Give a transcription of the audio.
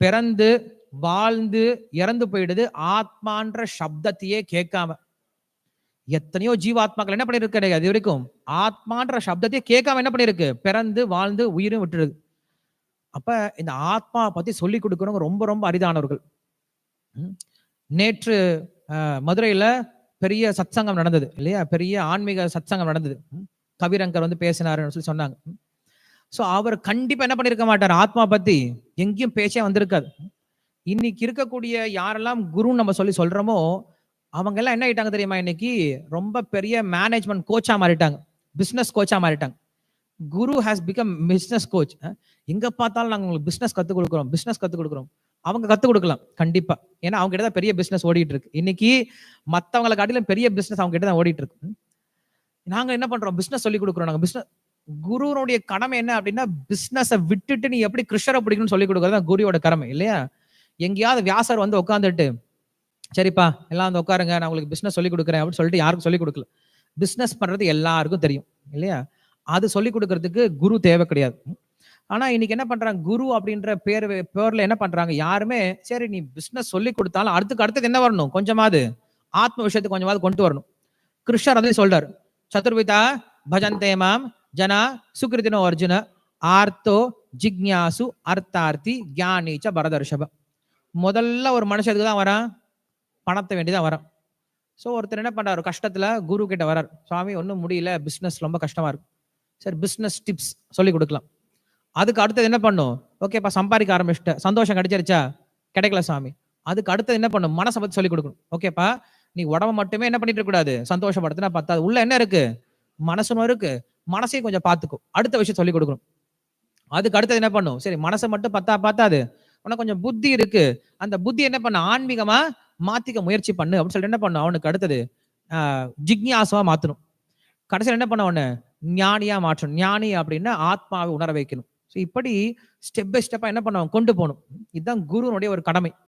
பிறந்து வாழ்ந்து இறந்து போயிடுது. ஆத்மான்ற சப்தத்தையே கேட்காம. எத்தனையோ ஜீவாத்மாக்கள் என்ன பண்ணிருக்கு அது வரைக்கும். ஆத்மான்ற சப்தத்தையே கேட்காம என்ன பண்ணிருக்கு பிறந்து வாழ்ந்து உயிரும் விட்டுருது. அப்ப இந்த ஆத்மா பத்தி சொல்லி கொடுக்கறவங்க ரொம்ப ரொம்ப அரிதானவர்கள். நேற்று மதுரையில பெரிய சத்சங்கம் நடந்தது இல்லையா? பெரிய ஆன்மீக சத்சங்கம் நடந்தது. கவிரங்கர் வந்து பேசினாருன்னு சொல்லி சொன்னாங்க. ஸோ அவர் கண்டிப்பா என்ன பண்ணிருக்க மாட்டார்? ஆத்மா பத்தி எங்கேயும் பேச்சே வந்திருக்காது. இன்னைக்கு இருக்கக்கூடிய யாரெல்லாம் குருன்னு நம்ம சொல்லி சொல்றோமோ அவங்க எல்லாம் என்ன ஆயிட்டாங்க தெரியுமா இன்னைக்கு? ரொம்ப பெரிய மேனேஜ்மெண்ட் கோச்சா மாறிட்டாங்க. பிசினஸ் கோச்சா மாறிட்டாங்க. Guru has become business coach எங்க பார்த்தாலும் நாங்கள் உங்களுக்கு பிசினஸ் கத்து கொடுக்குறோம். பிசினஸ் கற்றுக் கொடுக்குறோம். அவங்க கற்றுக் கொடுக்கலாம். கண்டிப்பா. ஏன்னா அவங்க கிட்ட தான் பெரிய பிசினஸ் ஓடிட்டு இருக்கு. இன்னைக்கு மற்றவங்களை காட்டிலும் பெரிய பிசினஸ் அவங்க கிட்ட தான் ஓடிட்டு இருக்கு. நாங்க என்ன பண்றோம்? பிசினஸ் சொல்லி கொடுக்குறோம். நாங்க பிசினஸ் குருனுடைய கடமை என்ன அப்படின்னா பிசினஸை விட்டுட்டு நீ எப்படி கிருஷ்ணரை பிடிக்கணும்னு சொல்லி கொடுக்கறது தான் குருவோட கடமை இல்லையா? எங்கேயாவது வியாசர் வந்து உட்காந்துட்டு சரிப்பா எல்லாம் வந்து உட்காருங்க நான் உங்களுக்கு பிஸ்னஸ் சொல்லி கொடுக்குறேன் அப்படின்னு சொல்லிட்டு யாருக்கும் சொல்லி கொடுக்கல. பிஸ்னஸ் பண்ணுறது எல்லாருக்கும் தெரியும் இல்லையா? அது சொல்லி கொடுக்கறதுக்கு குரு தேவை கிடையாது. ஆனால் இன்னைக்கு என்ன பண்றாங்க குரு அப்படின்ற பேர் பேர்ல என்ன பண்றாங்க யாருமே சரி நீ பிஸ்னஸ் சொல்லி கொடுத்தாலும் அடுத்துக்கு அடுத்தது என்ன வரணும்? கொஞ்சமாவது ஆத்ம விஷயத்துக்கு கொஞ்சமாவது கொண்டு வரணும். கிருஷ்ணர் அதையும் சொல்றாரு சதுர்விதா பஜந்தே மாம் ஜனா சுகிருதினோ அர்ஜுன ஆர்த்தோ ஜிக்ஞாசு அர்த்தார்த்தி ஞானீச்ச பரதர்ஷப முதல்ல ஒரு மனுஷத்துக்கு தான் வரான் பணத்தை வேண்டிதான் வரான் ஸோ ஒருத்தர் என்ன பண்ணுறாரு கஷ்டத்தில் குரு கிட்ட வரார் சுவாமி ஒன்றும் முடியல பிஸ்னஸ் ரொம்ப கஷ்டமா இருக்கு சரி பிஸ்னஸ் டிப்ஸ் சொல்லி கொடுக்கலாம் அதுக்கு அடுத்தது என்ன பண்ணும் ஓகேப்பா சம்பாதிக்க ஆரம்பிச்சிட்ட சந்தோஷம் கிடைச்சிருச்சா கிடைக்கல சாமி அதுக்கு அடுத்தது என்ன பண்ணும் மனசை பற்றி சொல்லி கொடுக்கணும் ஓகேப்பா நீ உடம்ப மட்டுமே என்ன பண்ணிட்டு இருக்கக்கூடாது கூடாது சந்தோஷப்படுத்தினா பத்தாது உள்ள என்ன இருக்கு மனசுமும் இருக்கு மனசையும் கொஞ்சம் பார்த்துக்கும். அடுத்த விஷயம் சொல்லிக் கொடுக்கணும். அதுக்கு அடுத்தது என்ன பண்ணும்? சரி மனசை மட்டும் பத்தா பார்த்தாது. உனக்கு கொஞ்சம் புத்தி இருக்கு. அந்த புத்தி என்ன பண்ண? ஆன்மீகமா மாத்திக்க முயற்சி பண்ணு அப்படின்னு சொல்லிட்டு என்ன பண்ணும்? அவனுக்கு அடுத்தது ஜிக்யாசமா மாத்தணும். கடைசியில் என்ன பண்ண உடனே ஞானியா மாற்றணும். ஞானி அப்படின்னா ஆத்மாவை உணர வைக்கணும். ஸோ இப்படி ஸ்டெப் பை ஸ்டெப்பா என்ன பண்ணுவோம் கொண்டு போகணும். இதுதான் குருனுடைய ஒரு கடமை.